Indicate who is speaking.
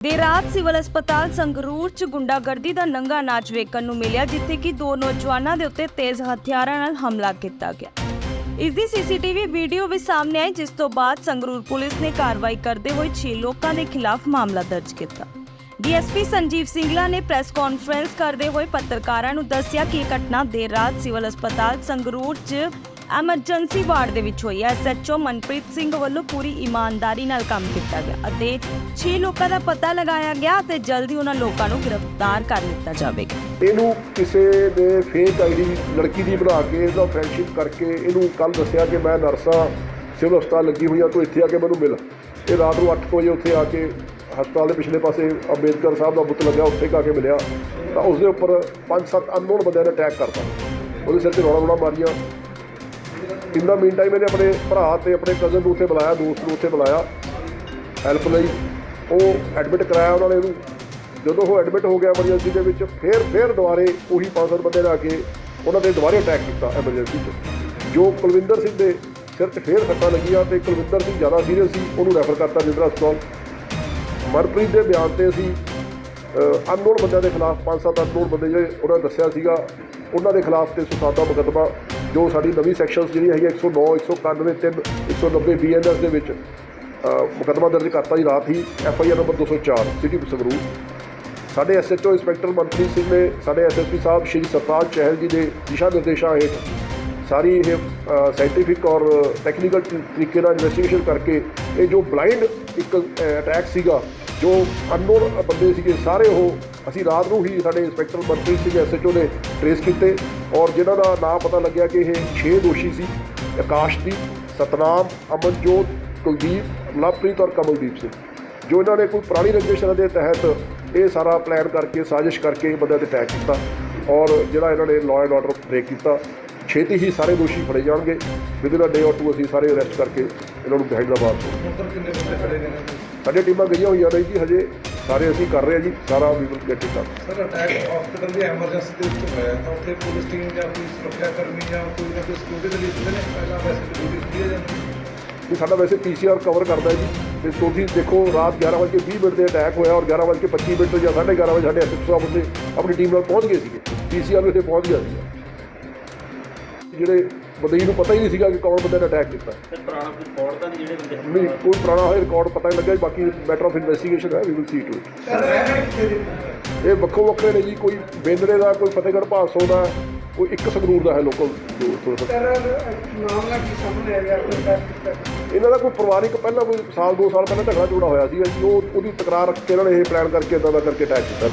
Speaker 1: ਦੇਰ ਰਾਤ ਸਿਵਲ ਹਸਪਤਾਲ ਸੰਗਰੂਰ ਚ ਗੁੰਡਾਗਰਦੀ ਦਾ ਨੰਗਾ ਨਾਚ ਵੇਖਣ ਨੂੰ ਮਿਲਿਆ, ਜਿੱਥੇ ਕਿ ਦੋ ਨੌਜਵਾਨਾਂ ਦੇ ਉੱਤੇ ਤੇਜ਼ ਹਥਿਆਰਾਂ ਨਾਲ ਹਮਲਾ ਕੀਤਾ ਗਿਆ। ਇਸ ਦੀ ਸੀਸੀਟੀਵੀ ਵੀਡੀਓ ਵੀ ਸਾਹਮਣੇ ਆਈ, ਜਿਸ ਤੋਂ ਬਾਅਦ ਸੰਗਰੂਰ ਪੁਲਿਸ ਨੇ ਕਾਰਵਾਈ ਕਰਦੇ ਹੋਏ 6 ਲੋਕਾਂ ਦੇ ਖਿਲਾਫ ਮਾਮਲਾ ਦਰਜ ਕੀਤਾ। ਡੀਐਸਪੀ ਸੰਜੀਵ ਸਿੰਗਲਾ ਨੇ ਪ੍ਰੈਸ ਕਾਨਫਰੰਸ ਕਰਦੇ ਹੋਏ ਪੱਤਰਕਾਰਾਂ ਨੂੰ ਦੱਸਿਆ ਕਿ ਇਹ ਘਟਨਾ ਦੇਰ ਰਾਤ ਸਿਵਲ ਹਸਪਤਾਲ ਸੰਗਰੂਰ 'ਚ ਐਮਰਜੈਂਸੀ ਵਾਰਡ ਦੇ ਵਿੱਚ ਹੋਈ ਹੈ। ਐਸਐਚਓ ਮਨਪ੍ਰੀਤ ਸਿੰਘ ਵੱਲੋਂ ਪੂਰੀ ਇਮਾਨਦਾਰੀ ਨਾਲ ਕੰਮ ਕੀਤਾ ਗਿਆ ਅਤੇ 6 ਲੋਕਾਂ ਦਾ ਪਤਾ ਲਗਾਇਆ ਗਿਆ ਤੇ ਜਲਦੀ ਉਹਨਾਂ ਲੋਕਾਂ ਨੂੰ ਗ੍ਰਿਫਤਾਰ ਕਰ ਲਿੱਤਾ ਜਾਵੇਗਾ
Speaker 2: ਇਹਨੂੰ ਕਿਸੇ ਨੇ ਫੇਕ ਆਈਡੀ ਲੜਕੀ ਦੀ ਬਣਾ ਕੇ ਇਹਦਾ ਫਰੈਂਡਸ਼ਿਪ ਕਰਕੇ ਇਹਨੂੰ ਕੱਲ ਦੱਸਿਆ ਕਿ ਮੈਂ ਨਰਸਾਂ, ਸਿਵਲ ਹਸਪਤਾਲ ਲੱਗੀ ਹੋਈ ਆ, ਤੂੰ ਇੱਥੇ ਆ ਕੇ ਮੈਨੂੰ ਮਿਲ। ਇਹ ਰਾਤ ਨੂੰ 8 ਵਜੇ ਉੱਥੇ ਆ ਕੇ ਹਸਪਤਾਲ ਦੇ ਪਿਛਲੇ ਪਾਸੇ ਅੰਬੇਦਕਰ ਸਾਹਿਬ ਦਾ ਬੁੱਤ ਲੱਗਿਆ, ਉੱਥੇ ਆ ਕੇ ਮਿਲਿਆ। ਤਾਂ ਉਸ ਦੇ ਉੱਪਰ 5-7 ਅਨਨੋਨ ਬੰਦਿਆਂ ਨੇ ਅਟੈਕ ਕਰਤਾ। ਉਹਦੇ ਸਿਰ ਤੇ ਰੌਲਾ ਰੌਲਾ ਮਾਰੀਆਂ। ਇੰਨਾ ਮੀਨ ਟਾਈਮ ਇਹਨੇ ਆਪਣੇ ਭਰਾ ਤੇ ਆਪਣੇ ਕਜ਼ਨ ਨੂੰ ਉੱਥੇ ਬੁਲਾਇਆ ਦੋਸਤ ਨੂੰ ਉੱਥੇ ਬੁਲਾਇਆ ਹੈਲਪ ਲਈ। ਉਹ ਐਡਮਿਟ ਕਰਾਇਆ ਉਹਨਾਂ ਨੇ ਇਹਨੂੰ। ਜਦੋਂ ਉਹ ਐਡਮਿਟ ਹੋ ਗਿਆ ਐਮਰਜੈਂਸੀ ਦੇ ਵਿੱਚ, ਫਿਰ ਫਿਰ ਦੁਬਾਰੇ ਉਹੀ 500 ਬੰਦੇ ਨੇ ਆ ਕੇ ਉਹਨਾਂ ਦੇ ਦੁਬਾਰੇ ਅਟੈਕ ਕੀਤਾ ਐਮਰਜੈਂਸੀ 'ਚ। ਜੋ ਕੁਲਵਿੰਦਰ ਸਿੰਘ ਦੇ ਸਿਰ 'ਚ ਫੇਰ ਸੱਟਾਂ ਲੱਗੀਆਂ ਤੇ ਕੁਲਵਿੰਦਰ ਸਿੰਘ ਜ਼ਿਆਦਾ ਸੀਰੀਅਸ ਸੀ, ਉਹਨੂੰ ਰੈਫਰ ਕਰਤਾ ਜਿੰਦਰਾ ਹਸਪਤਾਲ ਮਨਪ੍ਰੀਤ ਦੇ ਬਿਆਨ ਤੇ ਅਸੀਂ ਅਨਨੋਨ ਬੰਦਿਆਂ ਦੇ ਖਿਲਾਫ ਪੰਜ ਸੱਤ ਅਨਨੋਨ ਬੰਦੇ ਜਿਹੜੇ ਉਹਨਾਂ ਨੇ ਦੱਸਿਆ ਸੀਗਾ ਉਹਨਾਂ ਦੇ ਖਿਲਾਫ ਤੇ ਸੁਸਾਦਾ ਮੁਕੱਦਮਾ ਜੋ ਸਾਡੀ ਨਵੀਂ ਸੈਕਸ਼ਨਸ ਜਿਹੜੀ ਹੈਗੀ 109 191 3 190 ਬੀਐਨਐਸ ਦੇ ਵਿੱਚ ਅ, ਮੁਕੱਦਮਾ ਦਰਜ ਕਰਤਾ ਜੀ ਰਾਤ ਹੀ F I R number 204 city Sangrur. ਸਾਡੇ ਐਸਐਚਓ ਇੰਸਪੈਕਟਰ ਮਨਪ੍ਰੀਤ ਸਿੰਘ ਨੇ ਸਾਡੇ ਐਸਐਸਪੀ ਸਾਹਿਬ ਸ਼੍ਰੀ ਸਤਪਾਲ ਚਹਿਲ ਜੀ ਦੇ ਦਿਸ਼ਾ ਨਿਰਦੇਸ਼ਾਂ ਹੇਠ ਸਾਰੀ ਇਹ ਸਾਇੰਟੀਫਿਕ ਔਰ ਟੈਕਨੀਕਲ ਤਰੀਕੇ ਨਾਲ ਇਨਵੈਸਟੀਗੇਸ਼ਨ ਕਰਕੇ ਇਹ ਜੋ ਬਲਾਈਂਡ ਇੱਕ ਅਟੈਕ ਸੀਗਾ ਜੋ ਅਨਨੋਨ ਬੰਦੇ ਸੀਗੇ ਸਾਰੇ ਉਹ ਅਸੀਂ ਰਾਤ ਨੂੰ ਹੀ ਸਾਡੇ ਇੰਸਪੈਕਟਰ ਮਨਪ੍ਰੀਤ ਸਿੰਘ ਐਸਐਚਓ ਨੇ ਟ੍ਰੇਸ ਕੀਤੇ ਔਰ ਜਿਨ੍ਹਾਂ ਦਾ ਨਾਮ ਪਤਾ ਲੱਗਿਆ ਕਿ ਇਹ 6 ਦੋਸ਼ੀ ਸੀ ਆਕਾਸ਼ਦੀਪ ਸਤਨਾਮ ਅਮਨਜੋਤ ਕੁਲਦੀਪ ਲਵਪ੍ਰੀਤ ਔਰ ਕਮਲਦੀਪ ਸਿੰਘ। ਜੋ ਇਹਨਾਂ ਨੇ ਕੋਈ ਪੁਰਾਣੀ ਰਜਿਸਟਰ ਦੇ ਤਹਿਤ ਇਹ ਸਾਰਾ ਪਲਾਨ ਕਰਕੇ ਸਾਜ਼ਿਸ਼ ਕਰਕੇ ਬੰਦਿਆਂ ਤੇ ਅਟੈਕ ਕੀਤਾ ਔਰ ਜਿਹੜਾ ਇਹਨਾਂ ਨੇ ਲਾਅ ਐਂਡ ਆਰਡਰ ਬ੍ਰੇਕ ਕੀਤਾ ਛੇਤੀ ਹੀ ਸਾਰੇ ਦੋਸ਼ੀ ਫੜੇ ਜਾਣਗੇ। ਵਿਦਿਨ ਅ ਡੇ ਔਰ ਟੂ ਅਸੀਂ ਸਾਰੇ ਅਰੈਸਟ ਕਰਕੇ ਇਹਨਾਂ ਨੂੰ ਹੈਦਰਾਬਾਦ
Speaker 3: ਬੰਦੇ
Speaker 2: ਸਾਡੀਆਂ ਟੀਮਾਂ ਗਈਆਂ ਹੋਈਆਂ ਨੇ ਜੀ ਹਜੇ। ਸਾਰੇ ਅਸੀਂ ਕਰ ਰਹੇ ਹਾਂ ਜੀ ਸਾਰਾ ਵੀ will get it
Speaker 3: sir attack hospital the emergency ਦੇ ਵਿੱਚ ਹੋਇਆ ਤਾਂ ਉੱਥੇ ਪੁਲਿਸ ਟੀਮ ਜਾਂ ਕੋਈ ਸੁਰੱਖਿਆ ਕਰਮੀ ਜਾਂ ਕੋਈ ਨਾ ਕੋਈ ਸਿਕਿਉਰਿਟੀ ਦੇ ਲਈ ਨੇ ਪਹਿਲਾਂ ਵੈਸੇ ਡਿਊਟੀ ਹੁੰਦੀ ਹੈ ਜਾਂ
Speaker 2: ਇਹ ਸਾਡਾ ਵੈਸੇ ਪੀਸੀਆਰ ਕਵਰ ਕਰਦਾ ਜੀ। ਤੇ ਤੁਸੀਂ ਦੇਖੋ ਰਾਤ 11 ਵਜੇ 20 ਮਿੰਟ ਤੇ ਅਟੈਕ ਹੋਇਆ ਔਰ 11 ਵਜੇ 25 ਮਿੰਟ ਜਾਂ 11:30 ਵਜੇ ਸਾਡੇ ਐਸਐਸ ਸਾਹਿਬ ਉੱਥੇ ਆਪਣੀ ਟੀਮ ਨਾਲ ਪਹੁੰਚ ਗਏ ਸੀਗੇ। ਪੀਸੀਆਰ ਉੱਥੇ ਪਹੁੰਚ ਗਿਆ ਸੀ ਜਿਹੜੇ ਬੰਦੇ ਨੂੰ ਪਤਾ ਹੀ ਨਹੀਂ ਸੀਗਾ ਕਿ ਕੌਣ ਬੰਦੇ ਨੇ ਅਟੈਕ ਕੀਤਾ।
Speaker 4: ਸਰ ਪੁਰਾਣਾ ਕੋਈ ਰਿਕਾਰਡ ਤਾਂ ਨਹੀਂ ਜਿਹੜੇ ਬੰਦੇ
Speaker 2: ਨਹੀਂ ਕੋਈ ਪੁਰਾਣਾ ਹੋਇਆ ਰਿਕਾਰਡ ਪਤਾ ਨਹੀਂ ਲੱਗਿਆ ਜੀ, ਬਾਕੀ ਮੈਟਰ ਆਫ ਇਨਵੈਸਟੀਗੇਸ਼ਨ ਹੈ ਵੀ ਵਿਲ ਸੀ ਟੂ ਇਹ ਵੱਖੋ ਵੱਖਰੇ ਨੇ ਜੀ ਕੋਈ ਬੇਂਦਰੇ ਦਾ ਕੋਈ ਫਤਿਹਗੜ੍ਹ ਭਾਸੋ ਦਾ ਕੋਈ ਇੱਕ ਸੰਗਰੂਰ ਦਾ ਹੈ ਲੋਕਲ ਜੋ ਥੋੜ੍ਹਾ
Speaker 3: ਸਰ ਮਾਮਲਾ ਕੀ ਸਾਹਮਣੇ ਆ ਗਿਆ
Speaker 2: ਇਹਨਾਂ ਦਾ ਕੋਈ ਪਰਿਵਾਰਿਕ ਪਹਿਲਾਂ ਕੋਈ ਸਾਲ ਦੋ ਸਾਲ ਪਹਿਲਾਂ ਝਗੜਾ ਝਗੜਾ ਹੋਇਆ ਸੀਗਾ ਜੀ ਉਹ ਉਹਦੀ ਤਕਰਾਰ ਰੱਖ ਕੇ ਇਹਨਾਂ ਨੇ ਇਹ ਪਲਾਨ ਕਰਕੇ ਇਦਾਂ ਦਾ ਕਰਕੇ ਅਟੈਕ ਕੀਤਾ